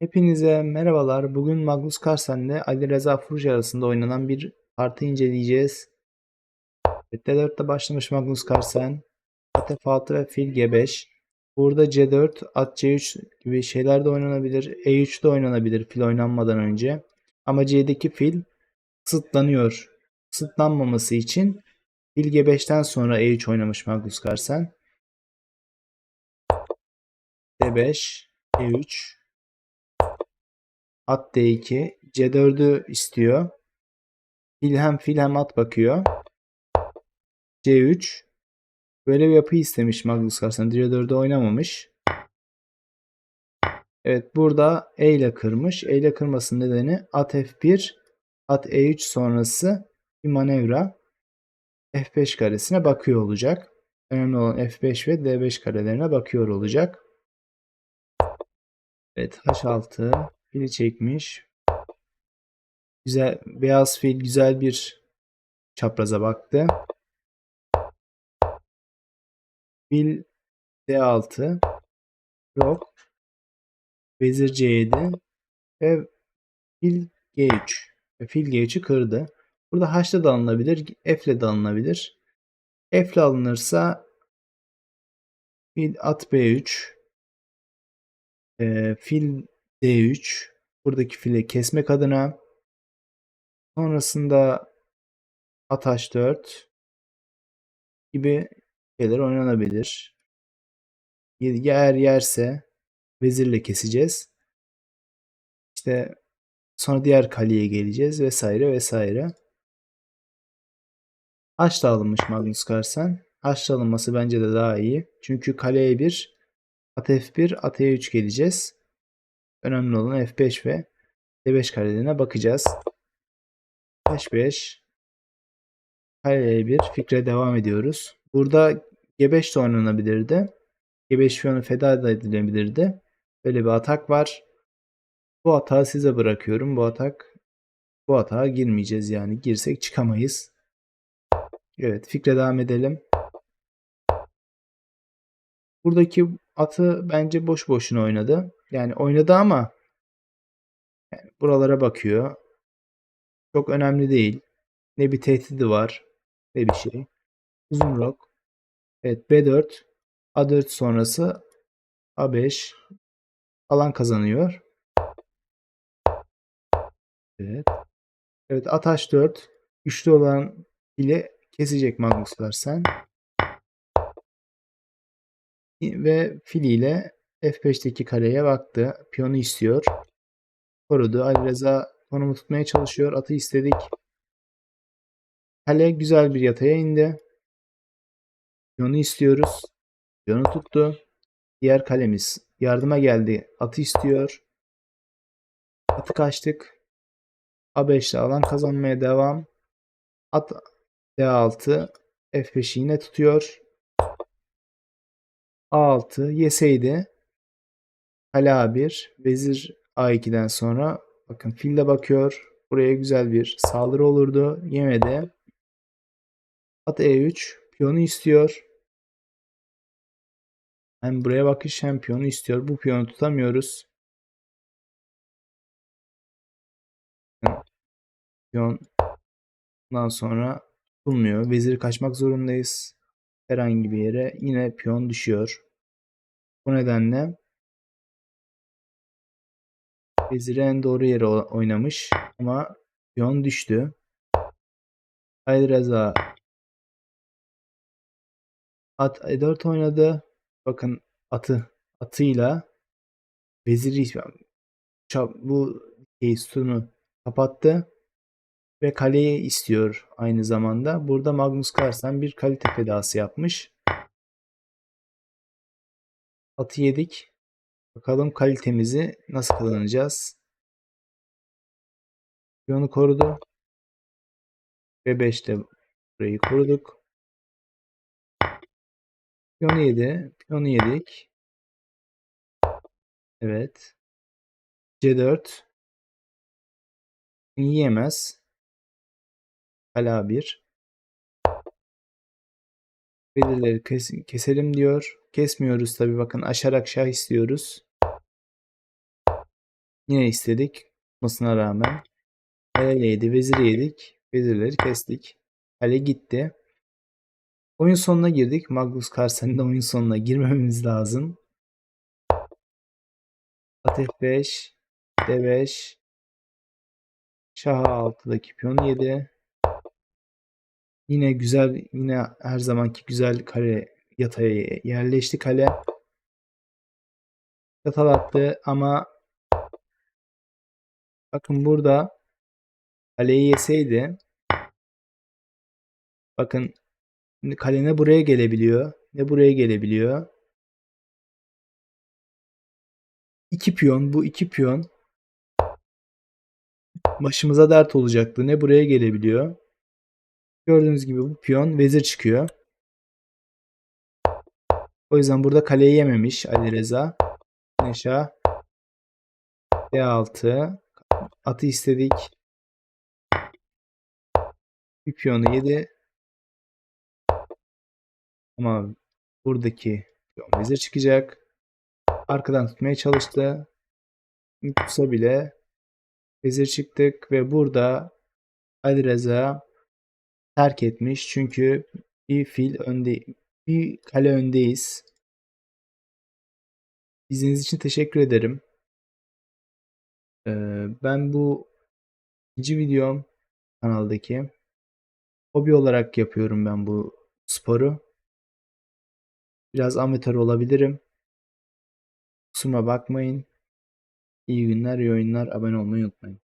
Hepinize merhabalar. Bugün Magnus Carlsen ile Ali Reza Furuş arasında oynanan bir parti inceleyeceğiz. Evet, D4'te başlamış Magnus Carlsen. At F6 ve fil G5. Burada C4, at C3 gibi şeyler de oynanabilir. E3 de oynanabilir fil oynanmadan önce. Ama C'deki fil kısıtlanıyor. Kısıtlanmaması için fil G5'ten sonra E3 oynamış Magnus Carlsen. D5, E3, At D2. C4'ü istiyor. Fil hem fil hem at bakıyor. C3. Böyle bir yapı istemiş Magnus Carlsen. C4'ü oynamamış. Evet burada E ile kırmış. E ile kırmasının nedeni at F1, at E3 sonrası bir manevra F5 karesine bakıyor olacak. Önemli olan F5 ve D5 karelerine bakıyor olacak. Evet H6 fili çekmiş. Güzel beyaz fil güzel bir çapraza baktı. Fil D6 Rok Vezir C7 ve fil G3 ve fil G3'ü kırdı. Burada H'la da alınabilir, F'le de alınabilir. F'le alınırsa fil at B3 e, fil D3 buradaki fili kesmek adına sonrasında at H4 gibi şeyler oynanabilir. Eğer yerse vezirle keseceğiz. İşte sonra diğer kaleye geleceğiz vesaire vesaire. Haçla alınmış Magnus Carlsen. Haçla alınması bence de daha iyi. Çünkü kaleye 1, at F1, at E3 geleceğiz. Önemli olan F5 ve D5 karelerine bakacağız. H5 Kaleye 1 fikre devam ediyoruz. Burada G5 de oynanabilirdi. G5 fiyonu feda da edilebilirdi. Böyle bir atak var. Bu atağı size bırakıyorum. Bu atak bu atağa girmeyeceğiz yani. Girsek çıkamayız. Evet fikre devam edelim. Buradaki atı bence boş boşuna oynadı. Yani oynadı ama yani buralara bakıyor. Çok önemli değil. Ne bir tehdidi var ne bir şey. Uzun rok. Evet B4 A4 sonrası A5 alan kazanıyor. Evet. Evet at H4 güçlü olan ile kesecek Magnus Carlsen. Ve filiyle F5'teki kareye baktı. Piyonu istiyor. Korudu. Ali Reza konumu tutmaya çalışıyor. Atı istedik. Kale güzel bir yataya indi. Piyonu istiyoruz. Piyonu tuttu. Diğer kalemiz yardıma geldi. Atı istiyor. Atı kaçtık. A5 ile alan kazanmaya devam. At D6 F5'i yine tutuyor. A6 yeseydi kale A1 vezir A2'den sonra bakın fille bakıyor. Buraya güzel bir saldırı olurdu. Yemedi. At E3 piyonu istiyor. Hem buraya bakış hem piyonu istiyor. Bu piyonu tutamıyoruz. Piyon bundan sonra tutulmuyor. Veziri kaçmak zorundayız. Herhangi bir yere yine piyon düşüyor. Bu nedenle veziri en doğru yere oynamış ama piyon düştü. Ali Reza At E4 oynadı. Bakın atı atıyla veziri bu şey, sütunu kapattı ve kaleyi istiyor aynı zamanda. Burada Magnus Carlsen bir kalite fedası yapmış. Atı yedik. Bakalım kalitemizi nasıl kazanacağız. Piyonu korudu. Ve 5'te burayı koruduk. Piyonu yedi. Piyonu yedik. Evet. C4. Yiyemez. Hala 1. Belirleri kes keselim diyor. Kesmiyoruz tabi bakın aşarak şah istiyoruz. Yine istedik. Tutmasına rağmen. Kale yedi. Vezir yedik. Vezirleri kestik. Kale gitti. Oyun sonuna girdik. Magnus Carlsen'de oyun sonuna girmememiz lazım. At F5. D5. Şah 6'daki piyon 7. Yine güzel, yine her zamanki güzel kare yataya yerleşti kale. Yatal attı ama bakın burada kaleyi yeseydi bakın kale ne buraya gelebiliyor ne buraya gelebiliyor. İki piyon bu iki piyon başımıza dert olacaktı. Ne buraya gelebiliyor. Gördüğünüz gibi bu piyon vezir çıkıyor. O yüzden burada kaleyi yememiş Ali Reza. Neşa. D6. Atı istedik. Bir piyonu yedi. Ama buradaki piyon vezir çıkacak. Arkadan tutmaya çalıştı. Tutsa bile vezir çıktık ve burada Ali Reza terk etmiş. Çünkü bir fil önde bir kale öndeyiz. İzlediğiniz için teşekkür ederim. Ee, ben bu ikinci videom kanaldaki hobi olarak yapıyorum ben bu sporu. Biraz amatör olabilirim. Kusuruma bakmayın. İyi günler, iyi oyunlar. Abone olmayı unutmayın.